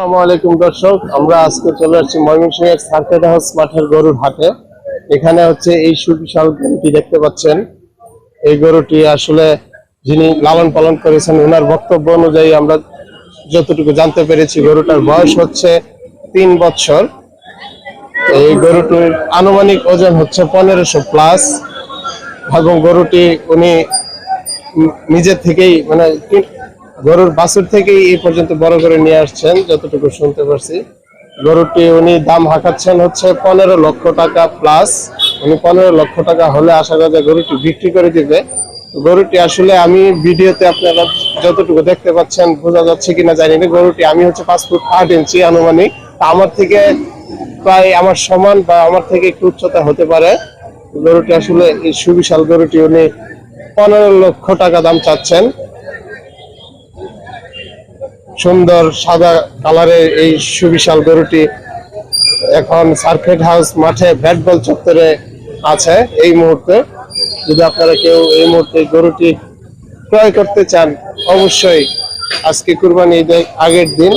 আসসালামু আলাইকুম, দর্শক। আমরা আজকে চলে আসছি ময়মনসিংহের সার্কেট হাউস মাঠের গরুর হাটে। এখানে হচ্ছে এই সুবিশাল গরুটি দেখতে পাচ্ছেন। এই গরুটি আসলে যিনি লালন পালন করেছেন ওনার বক্তব্য অনুযায়ী আমরা যতটুকু জানতে পেরেছি, গরুটার বয়স হচ্ছে তিন বছর। এই গরুটির আনুমানিক ওজন হচ্ছে পনেরোশো প্লাস এবং গরুটি উনি নিজের থেকেই মানে গরুর বাছুর থেকেই এই পর্যন্ত বড় করে নিয়ে আসছেন, যতটুকু শুনতে পারছি। গরুটি উনি দাম হাঁকাচ্ছেন হচ্ছে পনেরো লক্ষ টাকা প্লাস উনি পনেরো লক্ষ টাকা হলে আশা করা যায় গরুটি বিক্রি করে দিবে। গরুটি আসলে আমি ভিডিওতে আপনারা যতটুকু দেখতে পাচ্ছেন, বোঝা যাচ্ছে কিনা জানি না। গরুটি আমি হচ্ছে পাঁচ ফুট আট ইঞ্চি আনুমানিক। আমার থেকে প্রায় আমার সমান বা আমার থেকে একটু উচ্চতা হতে পারে। গরুটি আসলে এই সুবিশাল গরুটি উনি পনেরো লক্ষ টাকা দাম চাচ্ছেন। সুন্দর সাদা কালারের এই সুবিশাল গরুটি এখন সার্কিট হাউস মাঠে ব্যাট বল চত্বরে আছে এই মুহূর্তে। যদি আপনারা কেউ এই মুহূর্তে গরুটি ক্রয় করতে চান, অবশ্যই আজকে কুরবানি ঈদের আগের দিন,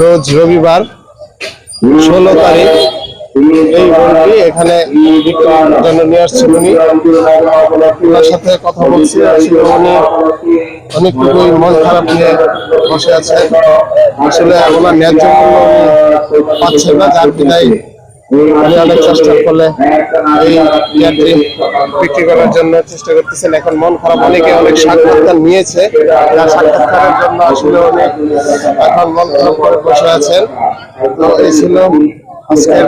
রোজ রবিবার, ষোলো তারিখ, এই গরুটি এখানে জন্য নিয়ে আসছেন উনি। সাথে কথা বলছি, আসলে উনি অনেকটুকুই মন খারাপ নিয়ে বসে আছে। আসলে ওনার ন্যায্য মূল্য উনি পাচ্ছেন না উনি অনেক চেষ্টা এই বিক্রি করার জন্য চেষ্টা করতেছেন। এখন মন খারাপ অনেকে অনেক নিয়েছে। যার সাক্ষাৎকারের জন্য এখন মন খারাপ করে বসে আছেন। এই ছিল আজকের